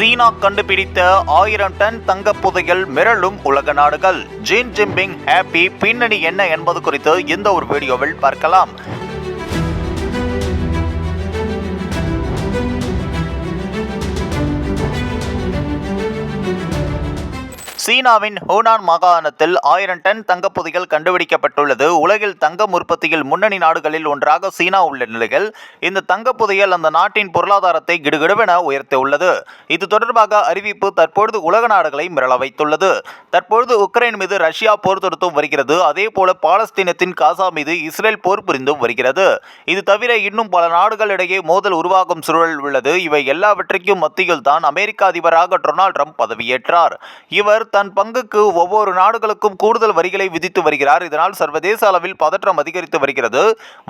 சீனா கண்டுபிடித்த ஆயிரம் டன் தங்க புதையல் மிரளும் உலக நாடுகள். ஜின் ஜிம்பிங் ஹாப்பி பின்னணி என்ன என்பது குறித்து இந்த ஒரு வீடியோவில் பார்க்கலாம். சீனாவின் ஹோனான் மாகாணத்தில் ஆயிரம் டன் தங்கப் கண்டுபிடிக்கப்பட்டுள்ளது. உலகில் தங்கம் உற்பத்தியில் முன்னணி நாடுகளில் ஒன்றாக சீனா உள்ள நிலையில் இந்த தங்கப் புதையல் அந்த நாட்டின் பொருளாதாரத்தை கிடுகிடுவென உயர்த்தியுள்ளது. இது தொடர்பாக அறிவிப்பு தற்பொழுது உலக நாடுகளை மிரள வைத்துள்ளது. தற்பொழுது உக்ரைன் மீது ரஷ்யா போர் தொடுத்தும் வருகிறது. அதே போல பாலஸ்தீனத்தின் காசா மீது இஸ்ரேல் போர் புரிந்தும் வருகிறது. இது தவிர இன்னும் பல நாடுகளிடையே மோதல் உருவாகும் சூழல் உள்ளது. இவை எல்லாவற்றிற்கும் மத்தியில் தான் அமெரிக்க அதிபராக டொனால்ட் ட்ரம்ப் பதவியேற்றார். இவர் தன் பங்குக்கு ஒவ்வொரு நாடுகளுக்கும் கூடுதல் வரிகளை விதித்து வருகிறார். இதனால் சர்வதேச அளவில் பதற்றம் அதிகரித்து வருகிறது.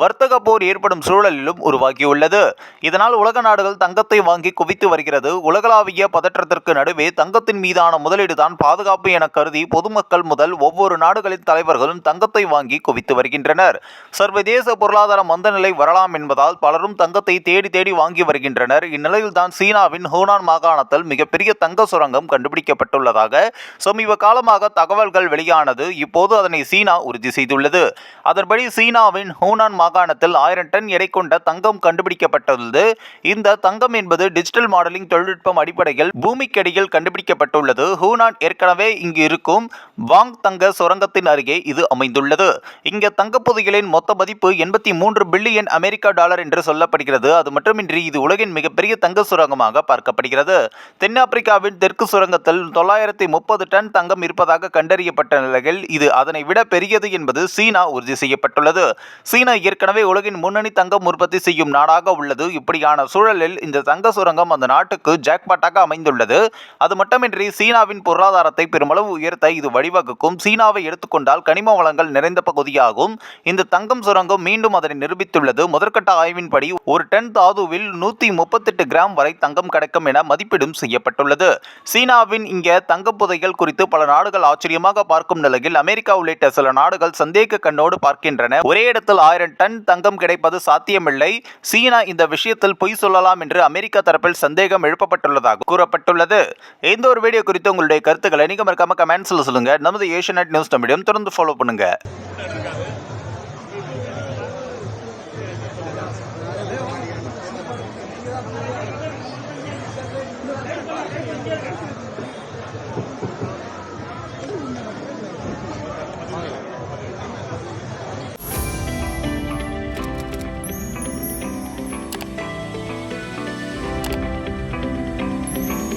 வர்த்தக போர் ஏற்படும் சூழலிலும் உருவாகியுள்ளது. இதனால் உலக நாடுகள் தங்கத்தை வாங்கி குவித்து வருகிறது. உலகளாவிய பதற்றத்திற்கு நடுவே தங்கத்தின் மீதான முதலீடு தான் பாதுகாப்பு என கருதி பொதுமக்கள் முதல் ஒவ்வொரு நாடுகளின் தலைவர்களும் தங்கத்தை வாங்கி குவித்து வருகின்றனர். சர்வதேச பொருளாதார மந்தநிலை வரலாம் என்பதால் பலரும் தங்கத்தை தேடி தேடி வாங்கி வருகின்றனர். இந்நிலையில் தான் சீனாவின் ஹூனான் மாகாணத்தில் மிகப்பெரிய தங்க சுரங்கம் கண்டுபிடிக்கப்பட்டுள்ளதாக சமீப காலமாக தகவல்கள் வெளியானது இப்போது அதனை சீனா உறுதி செய்துள்ளது. அதன்படி சீனாவின் ஹூனான் மாகாணத்தில் ஆயிரம் டன் எடை கொண்ட தங்கம் கண்டுபிடிக்கப்பட்டுள்ளது இந்த தங்கம் என்பது டிஜிட்டல் மாடலிங் தொழில்நுட்பம் அடிப்படையில் பூமிக்கடியில் கண்டுபிடிக்கப்பட்டுள்ளது. ஹூனான் ஏற்கனவே இங்கு இருக்கும் வாங் தங்க சுரங்கத்தின் அருகே இது அமைந்துள்ளது. இங்கு தங்கப் மொத்த மதிப்பு எண்பத்தி மூன்று பில்லியன் அமெரிக்கா டாலர் என்று சொல்லப்படுகிறது. அது மட்டுமின்றி இது உலகின் மிகப்பெரிய தங்க சுரங்கமாக பார்க்கப்படுகிறது. தென்னாப்பிரிக்காவின் தெற்கு சுரங்கத்தில் தொள்ளாயிரத்தி முப்பது டன் தங்கம் இருப்பதாக கண்டறியப்பட்ட நிலையில் இது அதனை விட பெரியது என்பது சீனா உறுதி செய்யப்பட்டுள்ளது. சீனா ஏற்கனவே உலகின் முன்னணி தங்கம் உற்பத்தி செய்யும் நாடாக உள்ளது. இப்படியான சூழலில் இந்த தங்க சுரங்கம் அந்த நாட்டுக்கு ஜாக்பாட்டாக அமைந்துள்ளது. அது மட்டுமின்றி சீனாவின் பொருளாதாரத்தை பெருமளவு உயர்த்த இது வழிவகுக்கும். சீனாவை எடுத்துக்கொண்டால் கனிம வளங்கள் நிறைந்த பகுதியாகும். இந்த தங்கம் சுரங்கம் மீண்டும் அதனை நிரூபித்துள்ளது. முதற்கட்ட ஆய்வின்படி ஒரு டன் தாதுவில் நூத்தி முப்பத்தெட்டு கிராம் வரை தங்கம் கிடைக்கும் என மதிப்பீடும் செய்யப்பட்டுள்ளது. சீனாவின் இங்கே தங்க புதைகள் குறித்து பல நாடுகள் ஆச்சரியமாக பார்க்கும் நிலையில் அமெரிக்கா உள்ளிட்ட சில நாடுகள் சந்தேக கண்ணோடு பார்க்கின்றன. ஒரே இடத்தில் ஆயிரம் டன் தங்கம் கிடைப்பது சாத்தியமில்லை. சீனா இந்த விஷயத்தில் பொய் சொல்லலாம் என்று அமெரிக்கா தரப்பில் சந்தேகம் எழுப்பப்பட்டுள்ளதாக கூறப்பட்டுள்ளது. எந்த ஒரு வீடியோ குறித்து உங்களுடைய கருத்துக்களை நீங்க மறக்காம கமெண்ட்ஸ்ல சொல்லுங்க. நமது ஏஷியநெட் நியூஸ் தமிழையும் தொடர்ந்து ஃபாலோ பண்ணுங்க.